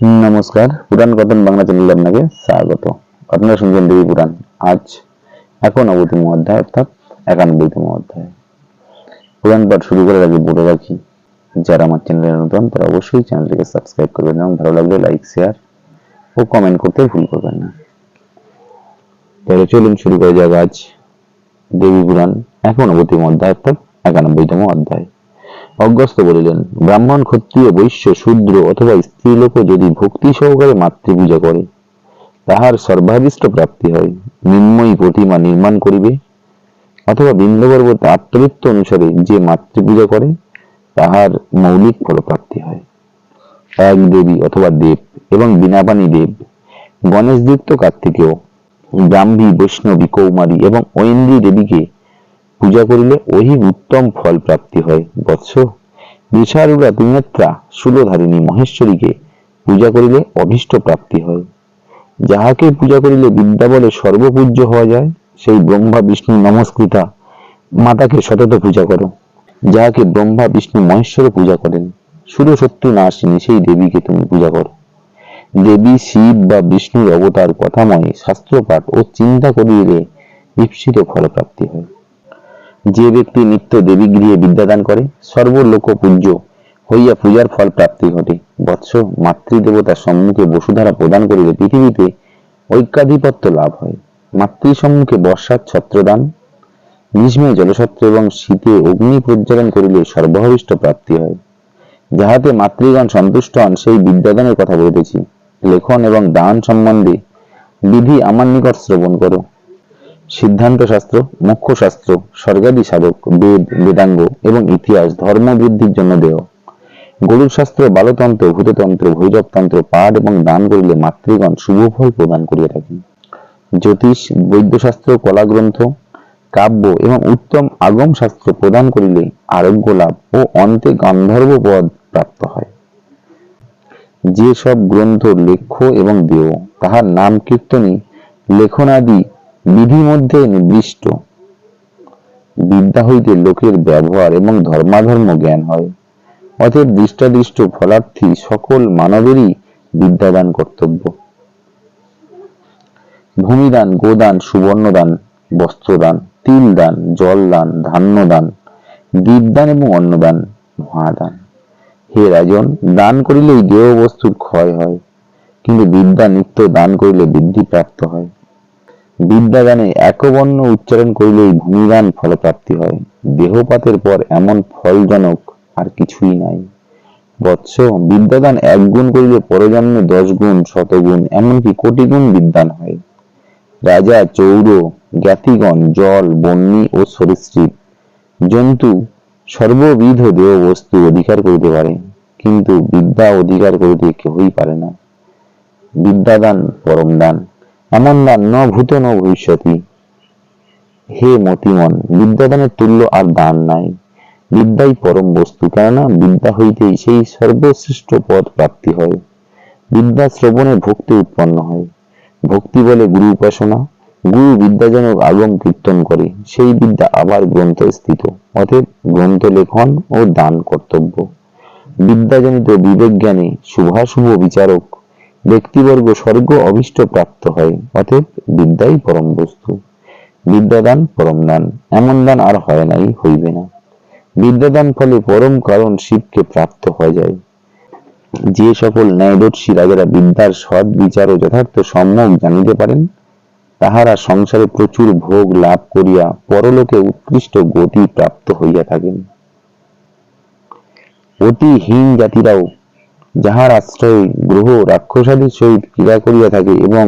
নমস্কার, পুরাণ কথন বাংলা চ্যানেলে আপনাকে স্বাগত। আপনারা শুনছেন দেবী পুরাণ। আজ এখন অবতীর্ণ অধ্যায়, অর্থাৎ একানব্বইতম অধ্যায়। পুরাণ পাঠ শুরু করার আগে বলে রাখি, যারা আমার চ্যানেলে নতুন, তারা অবশ্যই চ্যানেলটিকে সাবস্ক্রাইব করবেন এবং ভালো লাগলে লাইক শেয়ার ও কমেন্ট করতে ভুল করবেন না। তাহলে চলুন শুরু করা যাক আজ দেবী পুরাণ, এখন অবতীর্ণ অধ্যায়, অর্থাৎ একানব্বইতম অধ্যায়। অজ্ঞস্ত বলিলেন, ব্রাহ্মণ ক্ষত্রিয়, বৈশ্য, শূদ্র অথবা স্ত্রীলোক যদি ভক্তি সহকারে মাতৃপূজা করে, তাহার সর্বাধিষ্ট প্রাপ্তি হয়। নিম্নই প্রতিমা নির্মাণ করিবে অথবা বিন্দ পর্বত আত্মৃত্ব অনুসারে যে মাতৃপূজা করে, তাহার মৌলিক ফলপ্রাপ্তি হয়। এক দেবী অথবা দেব এবং বিনাপানি দেব গণেশ গণেশদীপ্ত কার্তিকেয়, ব্রাহ্মী, বৈষ্ণবী, কৌমারী এবং ঐন্দ্রী দেবীকে পূজা করিলে ওহি উত্তম ফল প্রাপ্তি হয়। বৎস। বিশারুরা ত্রিনেত্রা শূলধারিণী মহেশ্বরীকে পূজা করিলে অভীষ্ট প্রাপ্তি হয়। যাহাকে পূজা করিলে বিদ্যা বলে সর্বপূজ্য হওয়া যায়, সেই ব্রহ্মা, বিষ্ণু, নমস্কৃতা মাতাকে সতত পূজা করো। যাহাকে ব্রহ্মা, বিষ্ণু, মহেশ্বর পূজা করেন সুরশত্রু নাশিনী সেই দেবীকে তুমি পূজা করো। দেবী, শিব বা বিষ্ণুর অবতার কথাময় শাস্ত্রপাঠ ও চিন্তা করিলে ঈপ্সিত ফলপ্রাপ্তি হয়। যে ব্যক্তি নিত্য দেবী গৃহে বিদ্যাদান করে সর্বলোক পূজ্য হইয়া পূজার ফল প্রাপ্তি ঘটে। বৎস মাতৃদেবতার সম্মুখে বসুধারা প্রদান করিলে পৃথিবীতে ঐক্যাধিপত্য লাভ হয়। মাতৃ সম্মুখে বর্ষার ছত্রদান গ্রীষ্মে জলছত্র এবং শীতে অগ্নি প্রজ্বলন করিলে সর্বভবিষ্ট প্রাপ্তি হয়। যাহাতে মাতৃগণ সন্তুষ্ট হন, সেই বিদ্যাদানের কথা বলিতেছি। লেখন এবং দান সম্বন্ধে বিধি আমার নিকট শ্রবণ করো। সিদ্ধান্ত শাস্ত্র মোক্ষ শাস্ত্র স্বর্গাদি সাধক, বেদ, বেদাঙ্গ এবং ইতিহাস ধর্ম বৃদ্ধির জন্য দেয়। গরুর শাস্ত্র, বালতন্ত্র, ভূততন্ত্র, ভৈরবতন্ত্র, পাঠ এবং দান করিলে মাতৃগণ শুভ ফল প্রদান করিয়া থাকেন। জ্যোতিষ, বৈদ্যশাস্ত্র কলা গ্রন্থ কাব্য এবং উত্তম আগম শাস্ত্র প্রদান করিলে আরোগ্য লাভ ও অন্তে গান্ধর্ব পদ প্রাপ্ত হয়। যে সব গ্রন্থ, লেখ্য এবং দেয় তাহার নাম কীর্তনী লেখনাদি বিধি মধ্যে নির্দিষ্ট। বিদ্যা হইতে লোকের ব্যবহার এবং ধর্মাধর্ম জ্ঞান হয়। অতএব দৃষ্টাদৃষ্ট ফলার্থী সকল মানবেরই বিদ্যাদান কর্তব্য। ভূমিদান, গোদান, সুবর্ণদান, বস্ত্রদান তিল দান জল দান ধান্য দান দীপদান এবং অন্নদান, মহাদান। হে রাজন, দান করিলেই দেহ বস্তুর ক্ষয় হয়, কিন্তু বিদ্যা নিত্য দান করিলে বৃদ্ধি প্রাপ্ত হয়। বিদ্যাদানে একবর্ণ উচ্চারণ করিলেই ভূমিদান ফলপ্রাপ্তি হয়। দেহপাতের পর এমন ফলজনক আর কিছুই নাই। বৎস, বিদ্যাদান এক গুণ করিলে পরজন্মে দশ গুণ শতগুণ, এমনকি কোটি গুণ বিদ্যান হয়। রাজা, চৌর, জ্ঞাতিগণ, জল বন্যী ও সরীসৃপ, জন্তু সর্ববিধ দেহ বস্তু অধিকার করিতে পারে, কিন্তু বিদ্যা অধিকার করিতে কেহই পারে না। বিদ্যাদান পরম দান। এমন দান ন ভূত ন ভবিষ্যতি। হে মতিমন বিদ্যাদানের তুল্য আর দান নাই। বিদ্যাই পরম বস্তু, কেননা বিদ্যা হইতেই সেই সর্বশ্রেষ্ঠ পদ প্রাপ্তি হয়। বিদ্যা শ্রবণে ভক্তি উৎপন্ন হয়। ভক্তি বলে গুরু উপাসনা। গুরু বিদ্যাজনক আগম কীর্তন করে। সেই বিদ্যা আবার গ্রন্থে স্থিত। অতএব গ্রন্থ লেখন ও দান কর্তব্য। বিদ্যাজনিত বিবেক জ্ঞানে শুভাশুভ বিচারক ব্যক্তিবর্গ স্বর্গ অভিষ্ট প্রাপ্ত হয়, অতএব বিদ্যাই পরম বস্তু। বিদ্যাদান পরম দান, এমন দান আর হয় নাই, হইবে না। বিদ্যাদান ফলে পরম কারণ শিবকে প্রাপ্ত হয়ে যায়। যে সকল ন্যায়দর্শী রাজারা বিদ্যার সৎ বিচার ও যথার্থ সম্যক জানিতে পারেন, তাহারা সংসারে প্রচুর ভোগ লাভ করিয়া পরলোকে উৎকৃষ্ট গতি প্রাপ্ত হইয়া থাকেন। অতি হীন জাতিরাও যাহার আশ্রয়ে গ্রহ রাক্ষসাদির সহিত ক্রীড়া করিয়া থাকে এবং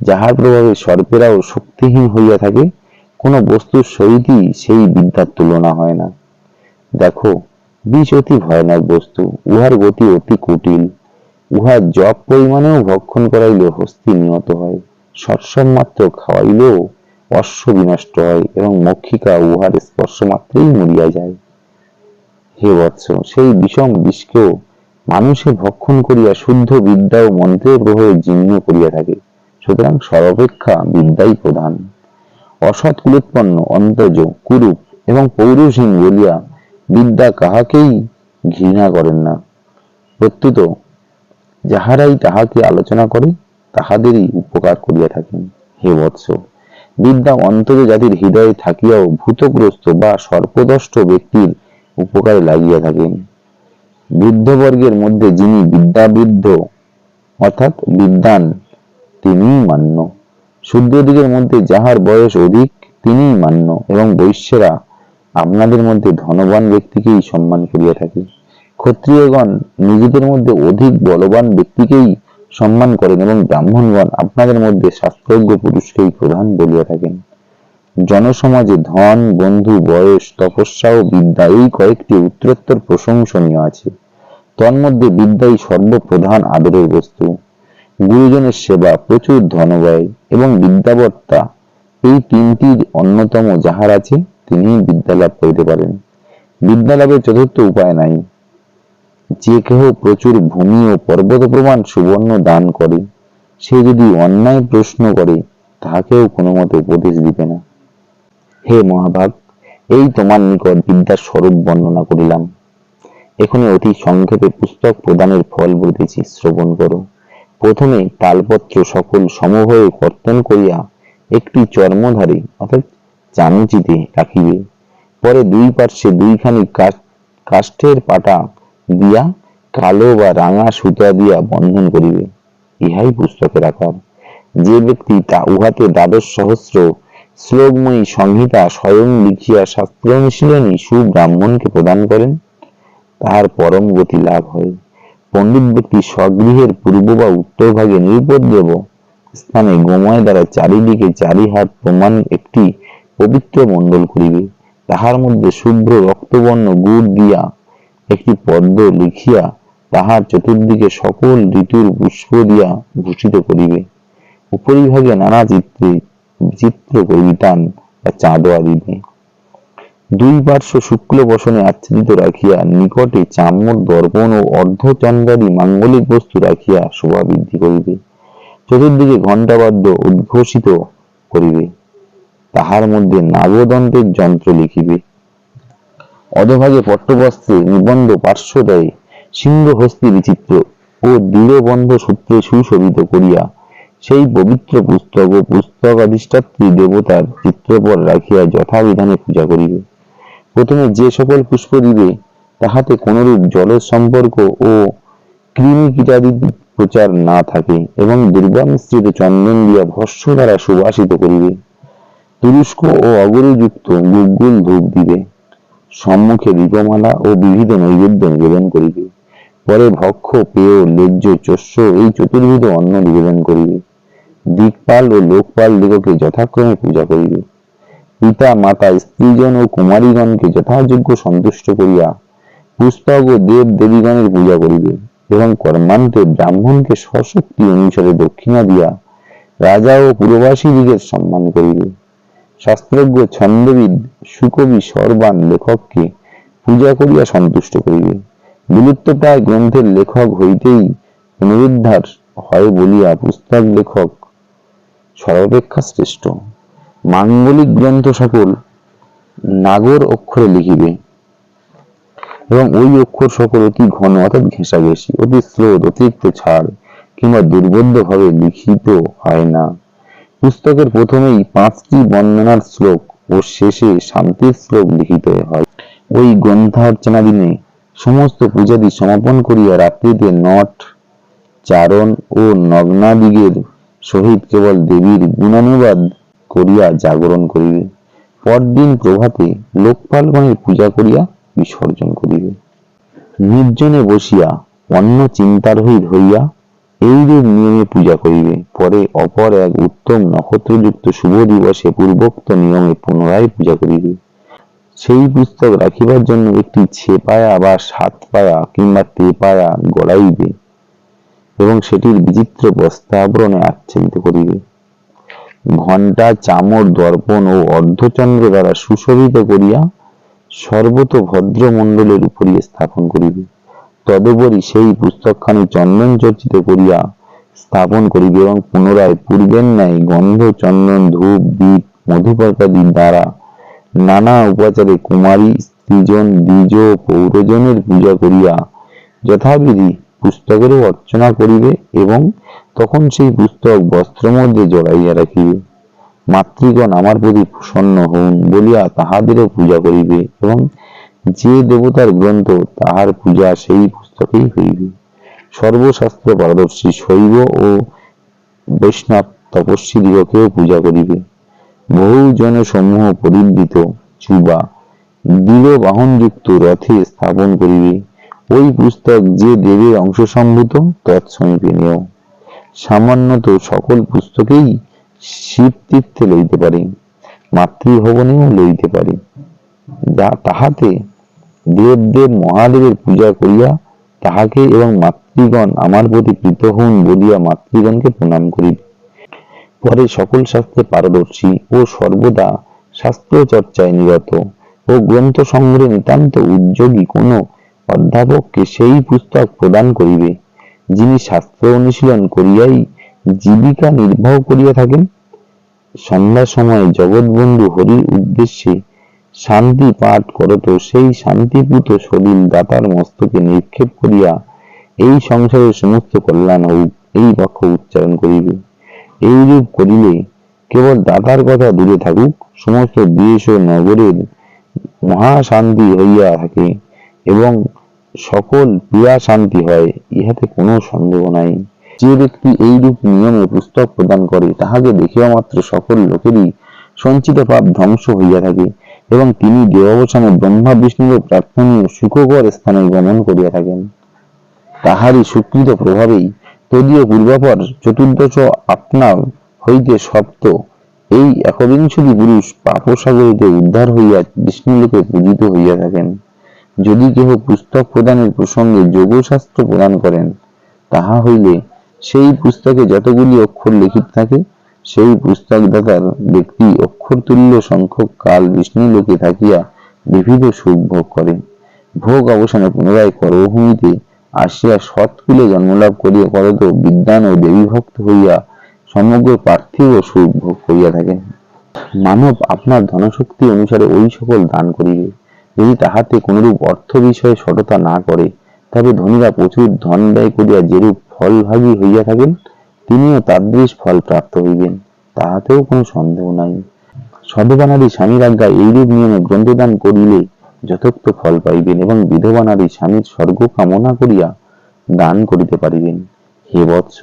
যাহার প্রভাবে সর্পেরাও শক্তিহীন হইয়া থাকে, কোনো বস্তুর সহিতই সেই বিদ্যার তুলনা হয় না। দেখো, বিষ অতি ভয়ানক বস্তু, উহার গতি অতি কুটিল উহার জপ পরিমাণেও ভক্ষণ করাইলে হস্তি নিহত হয় সৎসব মাত্র খাওয়াইলেও অশ্ব বিনষ্ট হয় এবং মক্ষিকা উহার স্পর্শ মাত্রেই মরিয়া যায়। হে বৎস, সেই বিষম বিষকেও মানুষে ভক্ষণ করিয়া শুদ্ধ বিদ্যা ও মন্ত্রের প্রভাবে জীর্ণ করিয়া থাকে। সুতরাং সর্বাপেক্ষা বিদ্যাই প্রধান। অসৎ কুলোৎপন্ন অন্তজ কুরূপ এবং পৌরুষহীন বলিয়া বিদ্যা কাহাকেই ঘৃণা করেন না। প্রত্যুত যাহারাই তাহাকে আলোচনা করে, তাহাদেরই উপকার করিয়া থাকেন। হে বৎস, বিদ্যা অন্তর জাতির হৃদয়ে থাকিয়াও ভূতগ্রস্ত বা সর্পদষ্ট ব্যক্তির উপকারে লাগিয়া থাকেন। বৃদ্ধবর্গের মধ্যে যিনি বিদ্যাবৃদ্ধ, অর্থাৎ বিদ্যান তিনিই মান্য। শুদ্ধদিগের মধ্যে যাহার বয়স অধিক, তিনিই মান্য এবং বৈশ্যেরা আপনাদের মধ্যে ধনবান ব্যক্তিকেই সম্মান করিয়া থাকে। ক্ষত্রিয়গণ নিজেদের মধ্যে অধিক বলবান ব্যক্তিকেই সম্মান করেন এবং ব্রাহ্মণগণ আপনাদের মধ্যে শাস্ত্রজ্ঞ পুরুষকেই প্রধান বলিয়া থাকেন। জনসমাজে ধন, বন্ধু, বয়স, তপস্যা ও বিদ্যা এই কয়েকটি উত্তরোত্তর প্রশংসনীয় আছে। তন্মধ্যে বিদ্যাই সর্বপ্রধান আদরের বস্তু। গুরুজনের সেবা, প্রচুর ধনব্যয় এবং বিদ্যাবত্তা এই তিনটির অন্যতম যাহার আছে তিনি বিদ্যা লাভ করিতে পারেন। বিদ্যা লাভের চতুর্থ উপায় নাই। যে কেহ প্রচুর ভূমি ও পর্বত প্রমাণ সুবর্ণ দান করে, সে যদি অন্যায় প্রশ্ন করে, তাহাকেও কোনো মতে উপদেশ দিবে না। হে মহাভাগ, এই তোমার নিকট বিদ্যার স্বরূপ বর্ণনা করিলাম। এখানে অতি সংক্ষেপে পুস্তক প্রদানের ফল বলিতেছি শ্রবণ করো। প্রথমে তালপত্র সকল সমভয়ে কর্তন করিয়া একটি চর্মধারী, অর্থাৎ চামচিতে রাখিবে। পরে দুই পার্শ্বে দুইখানি কাষ্ঠের পাটা দিয়া কালো বা রাঙা সুতা দিয়া বন্ধন করিবে। ইহাই পুস্তকের আকার। যে ব্যক্তি তা উহাতে দ্বাদশ সহস্র শ্লোকময়ী সংহিতা স্বয়ং লিখিয়া শাস্ত্র অনুশীলনী সুব্রাহ্মণকে প্রদান করেন। তাহার পরম গতি লাভ হয়। পণ্ডিত ব্যক্তি স্বগৃহের পূর্ব বা উত্তর ভাগে নিরুপদ্রব স্থানে গোময় দ্বারা চারিদিকে চারি হাত প্রমাণ একটি পবিত্র মণ্ডল করিবে। তাহার মধ্যে শুভ্র রক্তবর্ণ গুড় দিয়া একটি পদ্ম লিখিয়া তাহার চতুর্দিকে সকল ঋতুর পুষ্প দিয়া ভূষিত করিবে। উপরিভাগে নানা চিত্রে বিচিত্র পরিবিতান বা চাঁদোয়া দিবে দুই পার্শ্ব শুক্ল বসনে আচ্ছাদিত রাখিয়া নিকটে চাম্মর দর্পণ ও অর্ধচন্দ্রাদি মাঙ্গলিক বস্তু রাখিয়া শোভা বৃদ্ধি করিবে। চতুর্দিকে ঘণ্টাবাদ্য উদ্ঘোষিত করিবে। তাহার মধ্যে নাগদন্তের যন্ত্র লিখিবে। অধভাগে পট্টবস্ত্রে নিবন্ধ পার্শ্বদয়ে সিংহ হস্তি বিচিত্র ও দৃঢ়বন্ধ সূত্রে সুশোভিত করিয়া সেই পবিত্র পুস্তক ও পুস্তক অধিষ্ঠাত্রী দেবতার চিত্রপট রাখিয়া যথাবিধানে পূজা করিবে। প্রথমে যে সকল পুষ্প দিবে, তাহাতে কোনরূপ জলের সম্পর্ক ও কৃমি কীটাদি প্রচার না থাকে এবং দুর্গা মিশ্রিত চন্দন দিয়া ভস্য দ্বারা সুবাসিত করিবে। তুরস্ক ও অগরুযুক্ত গুগ্গুল ধূপ দিবে। সম্মুখে দীপমালা ও বিবিধ নৈবেদ্য নিবেদন করিবে। পরে ভক্ষ, পেয়, লেজ্জ, চস্য এই চতুর্বিধ অন্ন নিবেদন করিবে। দিকপাল ও লোকপাল দিগকে যথাক্রমে পূজা করিবে। পিতা, মাতা, স্ত্রীজন ও কুমারীগণকে যথাযোগ্য সন্তুষ্ট করিয়া পুস্তক ও দেব দেবীগণের পূজা করিবে এবং কর্মান্তে ব্রাহ্মণকে স্বশক্তি অনুসারে দক্ষিণা দিয়া রাজা ও পুরবাসী দিগের সম্মান করিবে। শাস্ত্রজ্ঞ ছন্দবিদ সুকবি সর্বান লেখককে পূজা করিয়া সন্তুষ্ট করিবে। বিলুপ্তপ্রায় গ্রন্থের লেখক হইতেই পুনরুদ্ধার হয় বলিয়া পুস্তক লেখক সর্বাপেক্ষা শ্রেষ্ঠ। মাঙ্গলিক গ্রন্থ সকল নাগর অক্ষরে লিখিবে এবং ওই অক্ষর সকল অতি ঘন, অর্থাৎ ঘেঁষাঘেঁষি অতি স্রোত অতিরিক্ত ছাড় কিংবা দুর্বোধ্য ভাবে লিখিত হয় না। পুস্তকের প্রথমেই পাঁচটি বন্দনার শ্লোক ও শেষে শান্তির শ্লোক লিখিত হয়। ওই গ্রন্থার্চনা দিনে সমস্ত পূজাদি সমাপন করিয়া রাত্রিতে নট, চারণ ও নগ্নাদিগের সহিত কেবল দেবীর গুণানুবাদ করিয়া জাগরণ করিবে, পরদিন প্রভাতে লোকপালগণের পূজা করিয়া বিসর্জন করিবে। নির্জনে বসিয়া অন্য চিন্তার হইত হইয়া এইরূপ নিয়মে পূজা করিবে। পরে অপর এক উত্তম নক্ষত্রযুক্ত শুভ দিবসে পূর্বোক্ত নিয়মে পুনরায় পূজা করিবে। সেই পুস্তক রাখিবার জন্য একটি ছেপায়া বা সাত পায়া কিংবা তেপায়া গড়াইবে। এবং সেটির বিচিত্র বস্ত্রাবরণে আচ্ছাদিত করিবে। ঘণ্টা, চামর, দর্পণ ও অর্ধচন্দ্র দ্বারা সুশোভিত করিয়া সর্বত ভদ্রমণ্ডলের উপরে স্থাপন করিবে। তদুপরি সেই পুস্তকখানি চন্দন চর্চিত করিয়া স্থাপন করিবে এবং পুনরায় পূর্বের ন্যায় গন্ধ, চন্দন, ধূপ দীপ মধুপর্কাদি দ্বারা নানা উপাচারে কুমারী, স্ত্রীজন, দ্বিজ পৌরজনের পূজা করিয়া যথাবিধি পুস্তকেরও অর্চনা করিবে এবং তখন সেই পুস্তক বস্ত্র মধ্যে জড়াইয়া রাখিবে। মাতৃগণ আমার প্রতি প্রসন্ন হউন বলিয়া তাহাদেরও পূজা করিবে এবং যে দেবতার গ্রন্থ তাহার পূজা সেই পুস্তকেই হইবে। সর্বশাস্ত্র পারদর্শী শৈব ও বৈষ্ণব তপস্বী দিগকেও পূজা করিবে। বহু জন সমূহ পরিবৃত চুবা দৃঢ় বাহনযুক্ত রথে স্থাপন করিবে। ওই পুস্তক যে দেবের অংশ সম্ভূত তৎসমীপে নেও। সামান্যত সকল পুস্তকেই শিব তীর্থে লইতে পারে, মাতৃভবনেও লইতে পারে। যা তাহাতে দেবদেব মহাদেবের পূজা করিয়া তাহাকে এবং মাতৃগণ আমার প্রতি প্রীত হন বলিয়া মাতৃগণকে প্রণাম করিবে পরে সকল শাস্ত্রে পারদর্শী ও সর্বদা শাস্ত্র চর্চায় নিরত ও গ্রন্থ সংগ্রহে নিতান্ত উদ্যোগী কোন অধ্যাপককে সেই পুস্তক প্রদান করিবে, যিনি শাস্ত্র অনুশীলন করিয়াই জীবিকা নির্বাহ করিয়া থাকেন। সন্ধ্যা সময়ে জগৎবন্ধু হরির উদ্দেশ্যে শান্তি পাঠ করত, সেই শান্তিপূত শরীর দাতার মস্তকে নিক্ষেপ করিয়া এই সংসারের সমস্ত কল্যাণ হোক এই বাক্য উচ্চারণ করিবে। এইরূপ করিলে কেবল দাতার কথা দূরে থাকুক, সমস্ত দেশ ও নগরের মহাশান্তি হইয়া থাকে। এবং সকল ক্রিয়া শান্তি হয়, ইহাতে কোনো সন্দেহ নাই। যে ব্যক্তি এইরূপ নিয়মে পুস্তক প্রদান করে, তাহাকে দেখিবা মাত্র সকল লোকেরই সঞ্চিত পাপ ধ্বংস হইয়া থাকে এবং তিনি দেবাবসানে ব্রহ্মা, বিষ্ণুর প্রার্থনীয় সুখকর স্থানে গমন করিয়া থাকেন। তাহারই সুকৃত প্রভাবেই তদীয় পূর্বাপর চতুর্দশ আপনার হইতে সপ্ত এই একবিংশতি পুরুষ পাপসাগরিতে উদ্ধার হইয়া বিষ্ণুলোকে পূজিত হইয়া থাকেন। যদি কেহ পুস্তক প্রদানের প্রসঙ্গে যোগশাস্ত্র প্রদান করেন, তাহা হইলে সেই পুস্তকে যতগুলি অক্ষর লিখিত থাকে, সেই পুস্তক দাতার ব্যক্তি অক্ষর তুল্য সংখ্যক কাল বিষ্ণু লোকে থাকিয়া বিবিধ সুখ ভোগ করে ভোগ অবসানে পুনরায় করভূমিতে আসিয়া সৎকুলে জন্মলাভ করিয়া করত বিদ্যান ও দেবী ভক্ত হইয়া সমগ্র পার্থিব সুখ ভোগ করিয়া থাকেন। মানব আপনার ধনশক্তি অনুসারে ওই সকল দান করিবে। যদি তাহাতে কোনরূপ অর্থ বিষয়ে সততা না করে, তবে ধনীরা প্রচুর ধন ব্যয় করিয়া যেরূপ ফলভাগী হইয়া থাকেন, তিনিও তাদৃশ ফল প্রাপ্ত হইবেন, তাহাতেও কোনো সন্দেহ নাই। সদবানারী স্বামীর আজ্ঞা এইরূপ নিয়মে গ্রন্থদান করিলে যথোক্ত ফল পাইবেন এবং বিধবা নারী স্বামীর স্বর্গ কামনা করিয়া দান করিতে পারিবেন। হে বৎস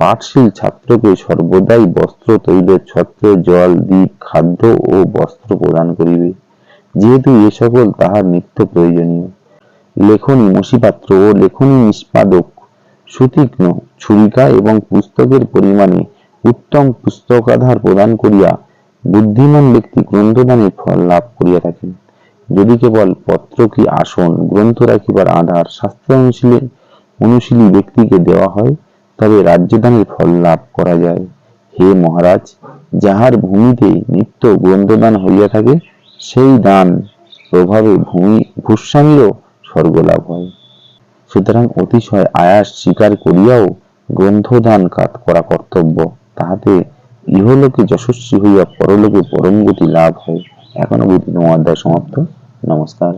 পাঠশীল ছাত্রকে সর্বদাই বস্ত্র তৈল, ছত্র, জল দ্বীপ খাদ্য ও বস্ত্র প্রদান করিবে। যেহেতু এ সকল তাহার নিত্য প্রয়োজনীয়। লেখনী মসিপাত্র ও লেখনী নিষ্পাদক, সুতীক্ষ্ণ, ছুরিকা এবং পুস্তকের পরিমাণে উত্তম পুস্তকাধার প্রদান করিয়া বুদ্ধিমান ব্যক্তি গ্রন্থদানের ফল লাভ করিয়া থাকেন। যদি কেবল পত্র কি আসন, গ্রন্থ রাখিবার আধার শাস্ত্র অনুশীলে অনুশীলী ব্যক্তিকে দেওয়া হয়, তবে রাজ্যদানের ফল লাভ করা যায়। হে মহারাজ, যাহার ভূমিতে নিত্য গ্রন্থদান হইয়া থাকে সেই দান প্রভাবে ভূমি ভূস্বামীরও স্বর্গলাভ হয়। সুতরাং অতিশয় আয়াস স্বীকার করিয়াও গ্রন্থদান করা কর্তব্য। তাহাতে ইহলোকে যশস্বী হইয়া পরলোকে পরম গতি লাভ হয়। এখনও বুদ্ধি অধ্যায় সমাপ্ত। নমস্কার।